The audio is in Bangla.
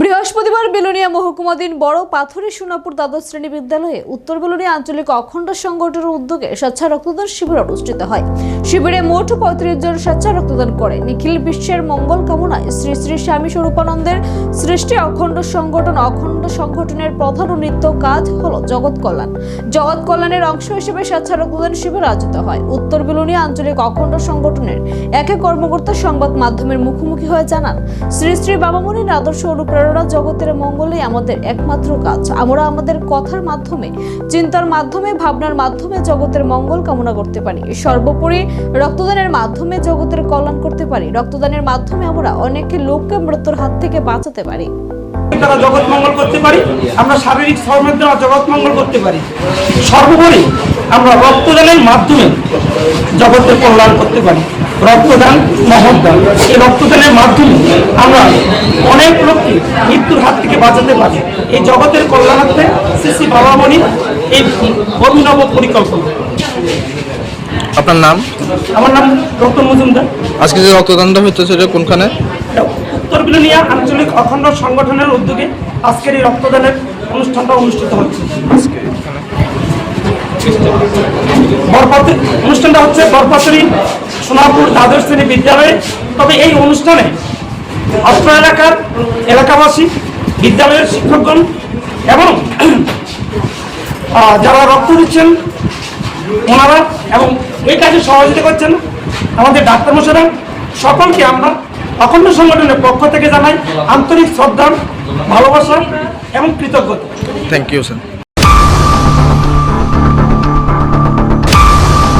বৃহস্পতিবার বেলুনিয়া মহকুমাধীন বড় পাথরে সোনাপুর দ্বাদশ শ্রেণি বিদ্যালয়ে উত্তর বেলুনিয়া আঞ্চলিক অখণ্ড সংগঠনের উদ্যোগে স্বেচ্ছা রক্তদান শিবির অনুষ্ঠিত হয়। শিবিরে মোট পঁয়ত্রিশ জন স্বেচ্ছা রক্তদান করে। নিখিল বিশ্বের মঙ্গল কামনায় শ্রী শ্রী স্বামী স্বরূপানন্দের সৃষ্টি অখণ্ড সংগঠন অখণ্ড সংগঠনের প্রধান ও নিত্য কাজ হল জগৎ কল্যাণ। জগৎ কল্যাণের অংশ হিসেবে স্বেচ্ছা রক্তদান শিবির আয়োজিত হয়। উত্তর বেলুনিয়া আঞ্চলিক অখণ্ড সংগঠনের এক কর্মকর্তা সংবাদ মাধ্যমের মুখোমুখি হয়ে জানান, শ্রী শ্রী বাবামণির আদর্শ অনুপ্রেরণা জগতের মঙ্গলে আমাদের একমাত্র কাজ। আমরা আমাদের কথার মাধ্যমে, চিন্তার মাধ্যমে, ভাবনার মাধ্যমে জগতের মঙ্গল কামনা করতে পারি। সর্বোপরি রক্তদানের মাধ্যমে জগতের কল্যাণ করতে পারি। রক্তদানের মাধ্যমে আমরা অনেক লোককে মৃত্যুর হাত থেকে বাঁচাতে পারি। জগৎ মঙ্গল করতে পারি, আমরা শারীরিক শ্রমের দ্বারা জগৎ মঙ্গল করতে পারি। সর্বোপরি আমরা রক্তদানের মাধ্যমে জগতের কল্যাণ করতে পারি। রক্তদান এই রক্তদানের মাধ্যমে আমরা অনেক লোককে মৃত্যুর হাত থেকে বাঁচাতে পারি। এই জগতের কল্যাণার্থে শ্রী শ্রী বাবামণি এই অভিনব পরিকল্পনা। আপনার নাম? আমার নাম রতন মজুমদার। আজকে যে রক্তদানটা হচ্ছে সেটা কোনখানে? উত্তর বিলুনিয়া আঞ্চলিক অখণ্ড সংগঠনের উদ্যোগে আজকের এই রক্তদানের অনুষ্ঠানটা অনুষ্ঠিত হচ্ছে। বরপাতি অনুষ্ঠানটা হচ্ছে বরপাতুরি সোনাপুর দ্বাদশ শ্রেণি বিদ্যালয়ে। তবে এই অনুষ্ঠানে অত্র এলাকার এলাকাবাসী, বিদ্যালয়ের শিক্ষকগণ এবং যারা রক্ত দিচ্ছেন, ওনারা এবং এই কাজে সহযোগিতা করছেন আমাদের ডাক্তারমশাইরা সকলকে আমরা অখণ্ড সংগঠনের পক্ষ থেকে জানাই আন্তরিক শ্রদ্ধা, ভালোবাসা এবং কৃতজ্ঞতা। Thank you sir